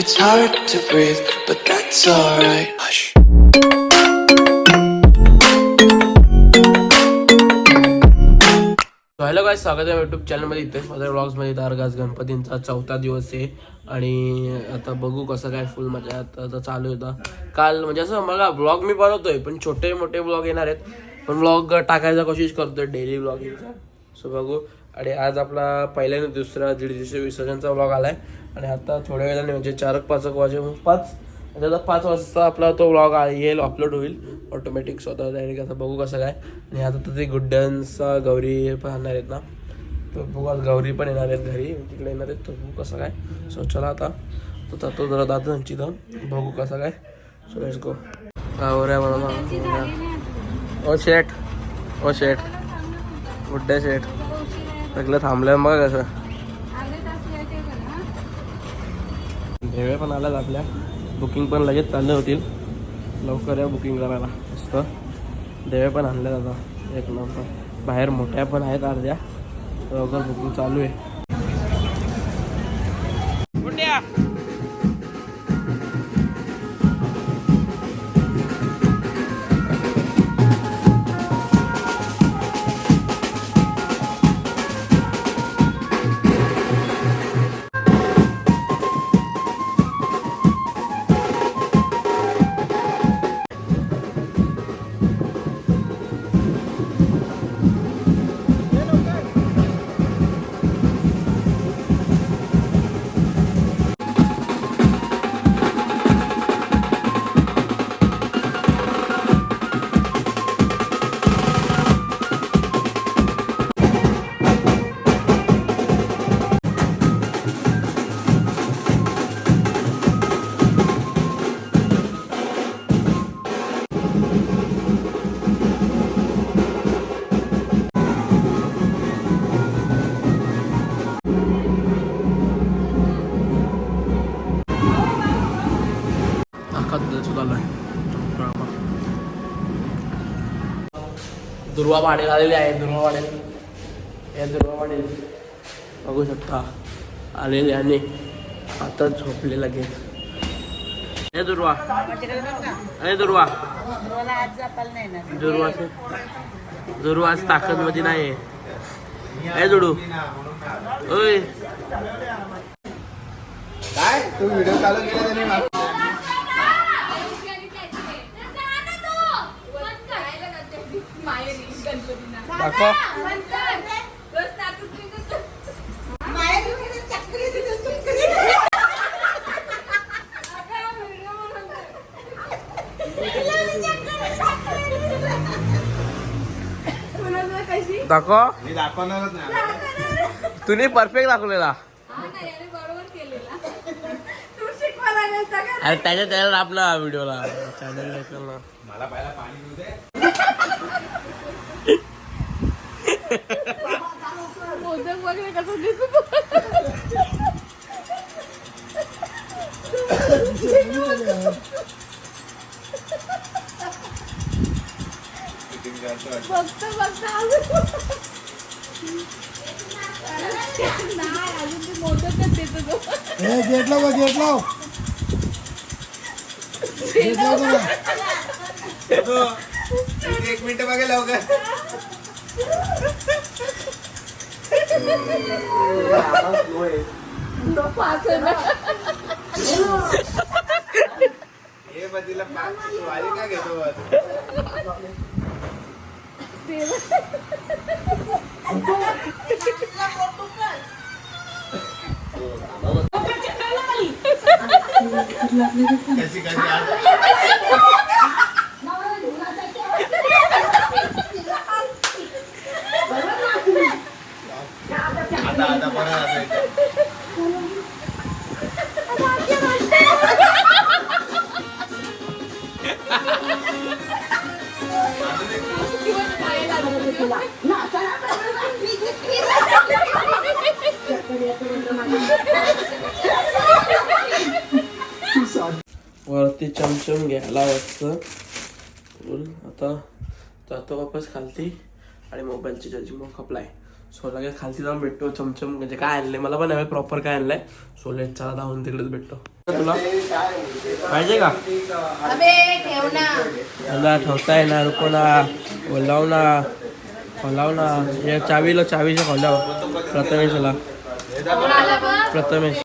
It's hard to breathe, but that's alright. Hush. Hello काय स्वागत आहे युट्यूब चॅनलमध्ये इथे माझ्या ब्लॉग्समध्ये तर गणपतींचा चौथा दिवस आहे. आणि आता बघू कसं काय फुल मजा आता आता चालू होता काल म्हणजे असं मला ब्लॉग मी बनवतोय पण छोटे मोठे ब्लॉग येणार आहेत. पण ब्लॉग टाकायचा कोशिश करतोय डेली ब्लॉगिंगचा सो बघू. आणि आज आपला पहिल्या आणि दुसरा दीड दिवशी विसर्जनचा ब्लॉग आलाय. आणि आता थोड्या वेळाने म्हणजे चार पाच एक वाजे पाच. आता पाच वाजता आपला तो व्लॉग येईल अपलोड होईल. ऑटोमॅटिक स्वतः डायरेक्ट आता बघू कसं काय. आणि आता तर ते गुड्डन्सचा गौरी पण आणणार आहेत ना. तर बघू आज गौरी पण येणार आहेत घरी. तिकडे येणार आहेत. तर बघू कसं काय. सो चला आता. तो जातो जरा दादा त्यांची तर बघू कसं काय. सो लेट्स गो गौऱ्या म्हणून ओ शेट ओ शेट गुड्डे शेट सगळं थांबलं मग कसं. देवे पण आल्यात आपल्या. बुकिंग पण लगेच चालले होतील. लवकर या बुकिंग करायला. मस्त. देवे पण आणल्यात आता. एक नंबर बाहेर मोठ्या पण आहेत अर्ध्या. लवकर बुकिंग चालू आहे. दुर्वा वाढेल आलेले आहे दुर्वा वाढेल या दुर्वा वाढेल बघू शकता आलेले आणि आता झोपले लगेच. हे दुर्वा. अरे दुर्वा. दुर्वा दुर्वा आज ताकदमध्ये नाही आहे जुडू. ओय. काय? तू व्हिडिओ चालू केला त्याने मला- दाखव. दाखव. मी दाखवणारच नाही. तुम्ही परफेक्ट दाखवलेला. अरे त्याच्या चॅनल आपला व्हिडिओला चॅनल ना मला पहिला पाणी Shooting करतो वाटतं. हे गेट लाव गेट लाव गेट लाव तुला एक मिनिट मागे लाव का बदीला पाच वारी का घेतो वरती चमचम घ्यायला वाटतं बोल आता जातो वापस खालती. आणि मोबाईलची चार्जिंग मग खपलाय. सो लगेच खालती जाऊन भेटतो चमचम. म्हणजे काय आणलंय? मला पण नाही प्रॉपर काय आणलंय? सो लेट चला धावून तिकडेच भेटतो. तुला? पाहिजे का? ठेवता येणार रुको ना बोलाव ना खोलाव ना या चावीला चावीच्या खोलाव. प्रथमेशला. प्रथमेश.